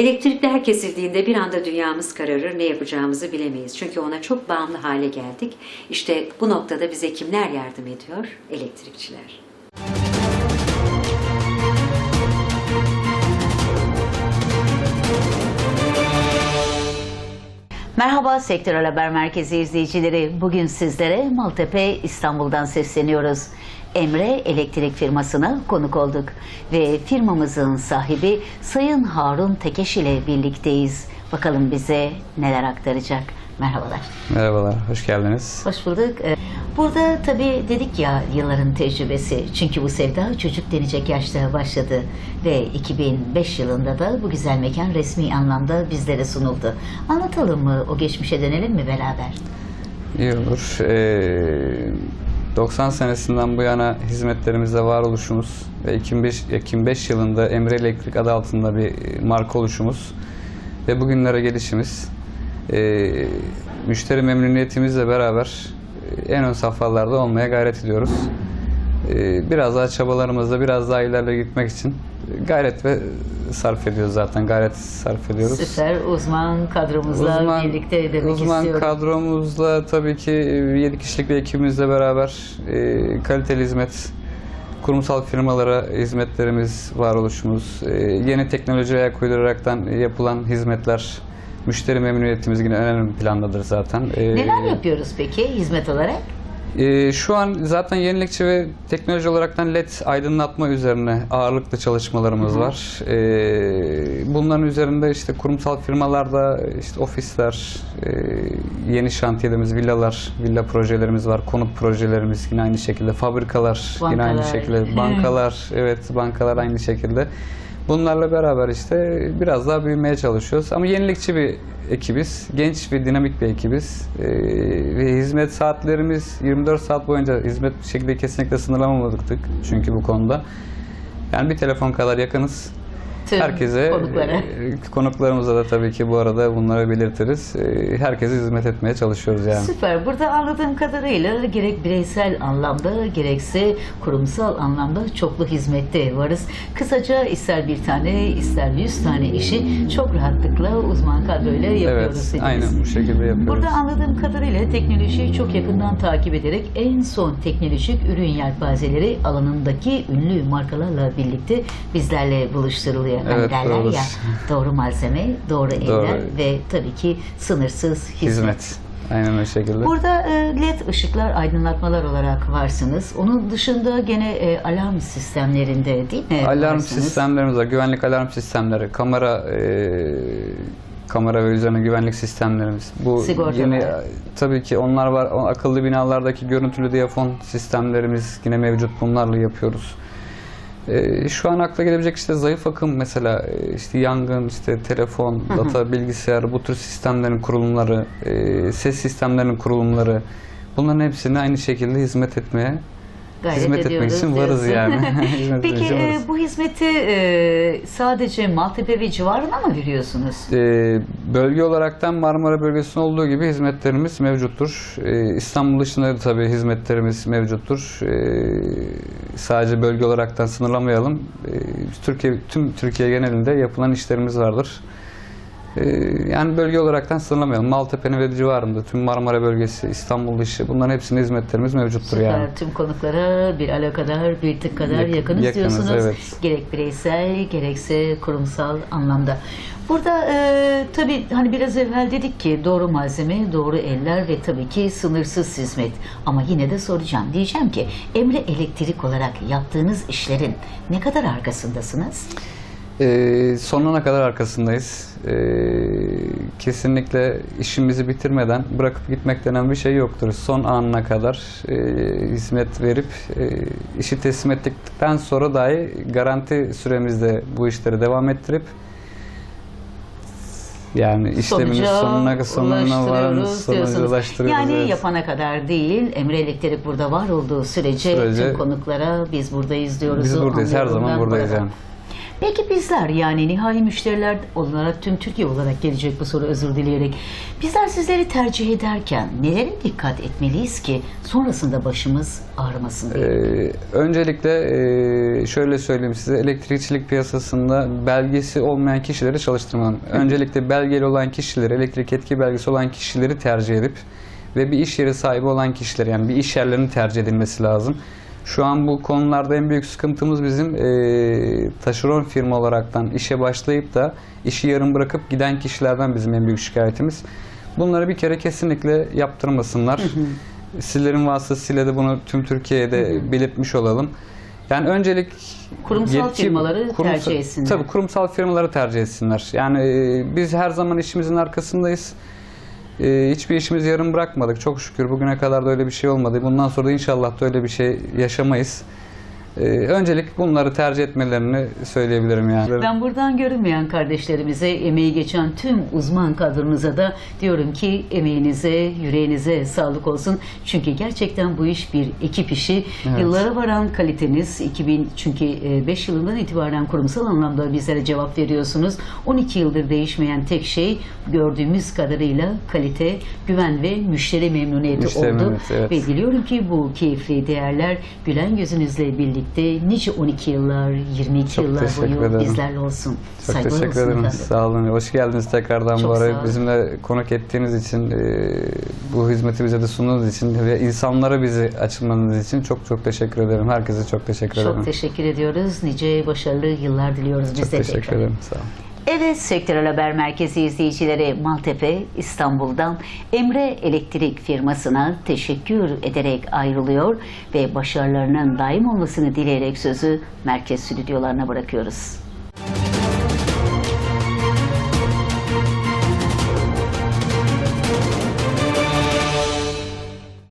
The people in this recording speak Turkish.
Elektrikler kesildiğinde bir anda dünyamız kararır, ne yapacağımızı bilemeyiz. Çünkü ona çok bağımlı hale geldik. İşte bu noktada bize kimler yardım ediyor? Elektrikçiler. Merhaba Sektörel Haber Merkezi izleyicileri. Bugün sizlere Maltepe İstanbul'dan sesleniyoruz. Emre Elektrik firmasına konuk olduk ve firmamızın sahibi Sayın Harun Tekeş ile birlikteyiz. Bakalım bize neler aktaracak. Merhabalar. Merhabalar, hoş geldiniz. Hoş bulduk. Ee, Burada tabii dedik ya yılların tecrübesi. Çünkü bu sevda çocuk denecek yaşta başladı. Ve 2005 yılında da bu güzel mekan resmi anlamda bizlere sunuldu. Anlatalım mı? O geçmişe dönelim mi beraber? İyi olur. Ee, 90 senesinden bu yana hizmetlerimizde varoluşumuz ve 2005, 2005 yılında Emre Elektrik adı altında bir marka oluşumuz ve bugünlere gelişimiz ee, müşteri memnuniyetimizle beraber e, en ön safhalarda olmaya gayret ediyoruz. Ee, biraz daha çabalarımızda biraz daha ileride gitmek için gayret ve sarf ediyoruz zaten gayret sarf ediyoruz. Süper uzman kadromuzla birlikte demek uzman istiyorum. kadromuzla tabii ki 7 kişilik bir ekibimizle beraber e, kaliteli hizmet, kurumsal firmalara hizmetlerimiz, varoluşumuz, e, yeni teknolojiye ayak uyduraraktan yapılan hizmetler, müşteri memnuniyetimiz yine önemli plandadır zaten. E, Neler yapıyoruz peki hizmet olarak? Ee, şu an zaten yenilikçi ve teknoloji olaraktan LED aydınlatma üzerine ağırlıklı çalışmalarımız var. Ee, bunların üzerinde işte kurumsal firmalarda işte ofisler, e, yeni şantiyelerimiz, villalar, villa projelerimiz var, konut projelerimiz yine aynı şekilde, fabrikalar yine aynı Bankalar. şekilde, bankalar, evet bankalar aynı şekilde. Bunlarla beraber işte biraz daha büyümeye çalışıyoruz. Ama yenilikçi bir ekibiz. Genç ve dinamik bir ekibiz. Ee, ve hizmet saatlerimiz 24 saat boyunca hizmet bir şekilde kesinlikle sınırlamadık çünkü bu konuda. Yani bir telefon kadar yakınız. Tüm Herkese, konuklara. e, konuklarımıza da tabii ki bu arada bunları belirtiriz. E, herkese hizmet etmeye çalışıyoruz yani. Süper. Burada anladığım kadarıyla gerek bireysel anlamda gerekse kurumsal anlamda çoklu hizmette varız. Kısaca ister bir tane ister yüz tane işi çok rahatlıkla uzman kadroyla yapıyoruz. Evet, dediniz. aynen bu şekilde yapıyoruz. Burada anladığım kadarıyla teknolojiyi çok yakından takip ederek en son teknolojik ürün yelpazeleri alanındaki ünlü markalarla birlikte bizlerle buluşturuluyor. Hani Evet, derler doğru. ya doğru malzeme, doğru eller Doğru. ve tabii ki sınırsız hizmet. hizmet. Aynen o şekilde. Burada e, led ışıklar, aydınlatmalar olarak varsınız. Onun dışında gene e, alarm sistemlerinde değil mi? Alarm varsınız? sistemlerimiz var. Güvenlik alarm sistemleri, kamera e, kamera ve üzerine güvenlik sistemlerimiz. Bu Sigortalar. yeni tabii ki onlar var. Akıllı binalardaki görüntülü diyafon sistemlerimiz yine mevcut. Bunlarla yapıyoruz. E, şu an akla gelebilecek işte zayıf akım mesela e, işte yangın, işte telefon, data, bilgisayar bu tür sistemlerin kurulumları, e, ses sistemlerinin kurulumları bunların hepsine aynı şekilde hizmet etmeye Gayret hizmet etmek ediyoruz için varız diyorsun. yani. Hizmet etmek Peki için e, varız. bu hizmeti e, sadece Maltepe ve civarına mı veriyorsunuz? Ee, bölge olaraktan Marmara bölgesinde olduğu gibi hizmetlerimiz mevcuttur. Ee, İstanbul dışında da tabii hizmetlerimiz mevcuttur. Ee, sadece bölge olaraktan sınırlamayalım. Ee, Türkiye tüm Türkiye genelinde yapılan işlerimiz vardır. Ee, yani bölge olaraktan sınırlamayalım. Maltepe'nin ve civarında tüm Marmara bölgesi, İstanbul dışı bunların hepsinin hizmetlerimiz mevcuttur Süper. yani. Tüm konuklara bir alo kadar, bir tık kadar Yakın- yakınız, yakınız, diyorsunuz. evet. Gerek bireysel, gerekse kurumsal anlamda. Burada e, tabii hani biraz evvel dedik ki doğru malzeme, doğru eller ve tabii ki sınırsız hizmet. Ama yine de soracağım. Diyeceğim ki Emre Elektrik olarak yaptığınız işlerin ne kadar arkasındasınız? Ee, sonuna kadar arkasındayız. Ee, kesinlikle işimizi bitirmeden bırakıp gitmek denen bir şey yoktur. Son anına kadar e, hizmet verip e, işi teslim ettikten sonra dahi garanti süremizde bu işleri devam ettirip yani işleminin Sonuca sonuna sonuna varan sonuca ulaştırıyoruz. Yani evet. yapana kadar değil, Emre Elektrik burada var olduğu sürece, Sürece- tüm konuklara biz buradayız diyoruz. Biz buradayız, her zaman buradayız burada. yani. Peki bizler yani nihai müşteriler olarak tüm Türkiye olarak gelecek bu soru özür dileyerek. Bizler sizleri tercih ederken nelere dikkat etmeliyiz ki sonrasında başımız ağrımasın diye. Ee, öncelikle e, şöyle söyleyeyim size elektrikçilik piyasasında belgesi olmayan kişileri çalıştırmam. Öncelikle belgeli olan kişileri, elektrik etki belgesi olan kişileri tercih edip ve bir iş yeri sahibi olan kişiler yani bir iş yerlerinin tercih edilmesi lazım. Şu an bu konularda en büyük sıkıntımız bizim e, taşeron firma olaraktan işe başlayıp da işi yarım bırakıp giden kişilerden bizim en büyük şikayetimiz. Bunları bir kere kesinlikle yaptırmasınlar. Sizlerin vasıtasıyla da bunu tüm Türkiye'de belirtmiş olalım. Yani öncelik Kurumsal firmaları tercih etsinler. Tabii kurumsal firmaları tercih etsinler. Yani e, biz her zaman işimizin arkasındayız. E, hiçbir işimizi yarım bırakmadık. Çok şükür bugüne kadar da öyle bir şey olmadı. Bundan sonra da inşallah da öyle bir şey yaşamayız. E, öncelik bunları tercih etmelerini söyleyebilirim yani. Ben buradan görünmeyen kardeşlerimize, emeği geçen tüm uzman kadronuza da diyorum ki emeğinize, yüreğinize sağlık olsun. Çünkü gerçekten bu iş bir ekip işi. Evet. Yıllara varan kaliteniz 2000 çünkü 5 yılından itibaren kurumsal anlamda bizlere cevap veriyorsunuz. 12 yıldır değişmeyen tek şey gördüğümüz kadarıyla kalite, güven ve müşteri memnuniyeti Müşteri oldu. memnuniyeti, evet. Ve Biliyorum ki bu keyifli değerler gülen gözünüzle birlikte nice 12 yıllar, 22 Çok yıllar teşekkür boyu ederim. bizlerle olsun. Çok Saygılar teşekkür ederim. efendim. Sağ olun. Hoş geldiniz tekrardan Çok bu araya. Bizimle konuk ettiğiniz için, e, bu hizmeti bize de sunduğunuz için ve insanlara bizi açılmanız için çok çok teşekkür ederim. Herkese çok teşekkür ederim. Çok teşekkür ediyoruz. Nice başarılı yıllar diliyoruz Çok biz de teşekkür tekrar. ederim. Sağ olun. Evet Sektörel Haber Merkezi izleyicileri Maltepe İstanbul'dan Emre Elektrik firmasına teşekkür ederek ayrılıyor ve başarılarının daim olmasını dileyerek sözü merkez stüdyolarına bırakıyoruz.